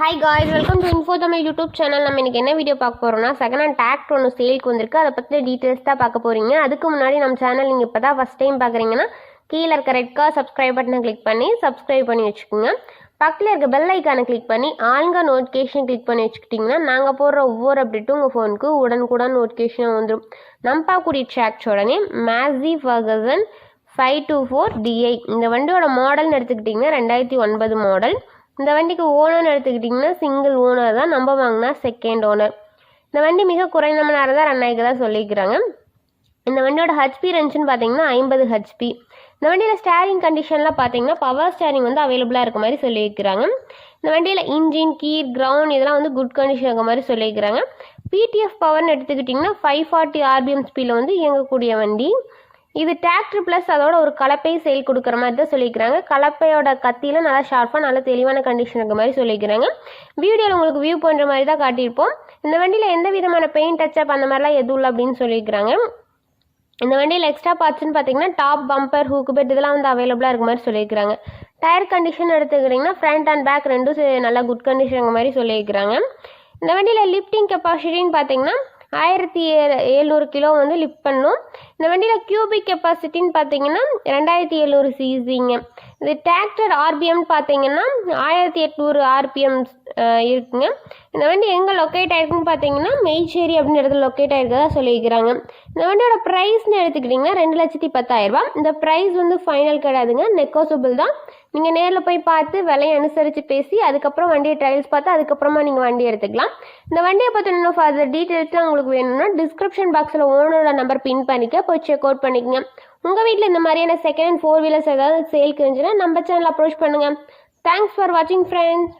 Hi guys welcome to info Tamil YouTube channel நம்ம இன்றைக்கி என்ன வீடியோ பார்க்க போகிறோம்னா செகண்ட் ஹேண்ட் டேக்ட் ஒன்று சேலுக்கு வந்திருக்கு. அதை பற்றின டீட்டெயில்ஸ் தான் பார்க்க போகிறீங்க அதுக்கு முன்னாடி நம்ம சேனல் நீங்கள் இப்போ தான் ஃபஸ்ட் டைம் பார்க்குறீங்கன்னா கீழே இருக்க ரெட் கார் சப்ஸ்கிரைப் பட்டனை கிளிக் பண்ணி சப்ஸ்கிரைப் பண்ணி வச்சுக்கோங்க. பக்கத்தில் இருக்க பெல் ஐக்கானை கிளிக் பண்ணி ஆளுங்க நோட்டிஃபிகேஷன் கிளிக் பண்ணி வச்சுக்கிட்டிங்கன்னா நாங்கள் போடுற ஒவ்வொரு அப்டேட்டும் உங்கள் ஃபோனுக்கு உடனுக்குடன் நோட்டிஃபிகேஷன் வந்துடும் நம்ம பார்க்கக்கூடிய ட்ராக்ஸ் உடனே Massey Ferguson five two four DI இந்த வண்டியோட மாடல்னு எடுத்துக்கிட்டிங்கன்னா ரெண்டாயிரத்தி ஒன்பது மாடல் இந்த வண்டிக்கு ஓனர்னு எடுத்துக்கிட்டிங்கன்னா சிங்கிள் ஓனர் தான். நம்ம வாங்கினா செகண்ட் ஓனர் இந்த வண்டி மிக குறைந்த மணி நேரம் தான் ரன் ஆகிக்கிறதா சொல்லியிருக்கிறாங்க. இந்த வண்டியோட ஹெச்பி ரேஞ்சுன்னு பார்த்தீங்கன்னா ஐம்பது ஹெச்பி இந்த வண்டியில் ஸ்டேரிங் கண்டிஷனில் பார்த்தீங்கன்னா பவர் ஸ்டேரிங் வந்து அவைலபிளாக இருக்க மாதிரி சொல்லியிருக்கிறாங்க. இந்த வண்டியில் இன்ஜின் கீர் கிரவுண்ட் இதெல்லாம் வந்து குட் கண்டிஷன் இருக்க மாதிரி சொல்லியிருக்கிறாங்க. பிடிஎஃப் பவர்னு எடுத்துக்கிட்டிங்கன்னா ஃபைவ் ஃபார்ட்டி ஆர்பிஎம் ஸ்பீடில் வந்து இயங்கக்கூடிய வண்டி. இது டிராக்டர் ப்ளஸ் அதோட ஒரு கலப்பை செயல் கொடுக்குற மாதிரி தான் சொல்லியிருக்கிறாங்க கலப்பையோட கத்தியில் நல்லா ஷார்ப்பாக நல்ல தெளிவான கண்டிஷன் இருக்க மாதிரி சொல்லியிருக்கிறாங்க வீடியோவில் உங்களுக்கு வியூ பண்ணுற மாதிரி தான் காட்டியிருப்போம். இந்த வண்டியில் எந்த விதமான பெயிண்ட் டச்சப் அந்த மாதிரிலாம் எதுவும் இல்லை அப்படின்னு சொல்லியிருக்கிறாங்க இந்த வண்டியில் எக்ஸ்ட்ரா பார்ட்ஸ்னு பார்த்தீங்கன்னா டாப் பம்பர் ஹூக்கு பெட் இதெல்லாம் வந்து அவைலபிளாக இருக்க மாதிரி சொல்லியிருக்கிறாங்க டயர் கண்டிஷன் எடுத்துக்கிறீங்கன்னா ஃப்ரண்ட் அண்ட் பேக் ரெண்டும் நல்லா குட் கண்டிஷன் இருக்க மாதிரி சொல்லியிருக்கிறாங்க இந்த வண்டியில் லிஃப்டிங் கெப்பாசிட்டின்னு பார்த்தீங்கன்னா ஆயிரத்தி ஏழு ஏழ்நூறு கிலோ வந்து லிஃப்ட் பண்ணும். இந்த வண்டியில் கியூபிக் கெப்பாசிட்டின்னு பார்த்தீங்கன்னா ரெண்டாயிரத்தி எழுநூறு சிசிங்க இது டிராக்டர் ஆர்பிஎம்னு பார்த்தீங்கன்னா ஆயிரத்தி எட்நூறு ஆர்பிஎம் இருக்குங்க. இந்த வண்டி எங்கே லொக்கேட் ஆயிருக்குன்னு பார்த்தீங்கன்னா மெய்ச்சேரி அப்படின்ற இடத்துல லொக்கேட் ஆயிருக்கதா சொல்லியிருக்கிறாங்க. இந்த வண்டியோட ப்ரைஸ்னு எடுத்துக்கிட்டிங்கன்னா ரெண்டு லட்சத்தி பத்தாயிரரூபா இந்த ப்ரைஸ் வந்து ஃபைனல் கிடையாதுங்க. நெக்கோசபிள் தான். நீங்கள் நேரில் போய் பார்த்து விலையை அனுசரித்து பேசி அதுக்கப்புறம் வண்டியை ட்ரையல்ஸ் பார்த்து அதுக்கப்புறமா நீங்கள் வண்டி எடுத்துக்கலாம். இந்த வண்டியை பற்றி இன்னும் ஃபர்தர் டீட்டெயில்ஸ்லாம் உங்களுக்கு வேணும்னா டிஸ்கிரிப்ஷன் பாக்ஸில் ஓனரோட நம்பர் பின் பண்ணிக்க போய் செக் அவுட் பண்ணிக்கங்க. உங்கள் வீட்டில் இந்த மாதிரியான செகண்ட் ஹேண்ட் ஃபோர் வீலர்ஸ் ஏதாவது சேல் இருந்துச்சுன்னா நம்ம சேனல் அப்ரோச் பண்ணுங்கள் தேங்க்ஸ் ஃபார் வாட்சிங் ஃப்ரெண்ட்ஸ்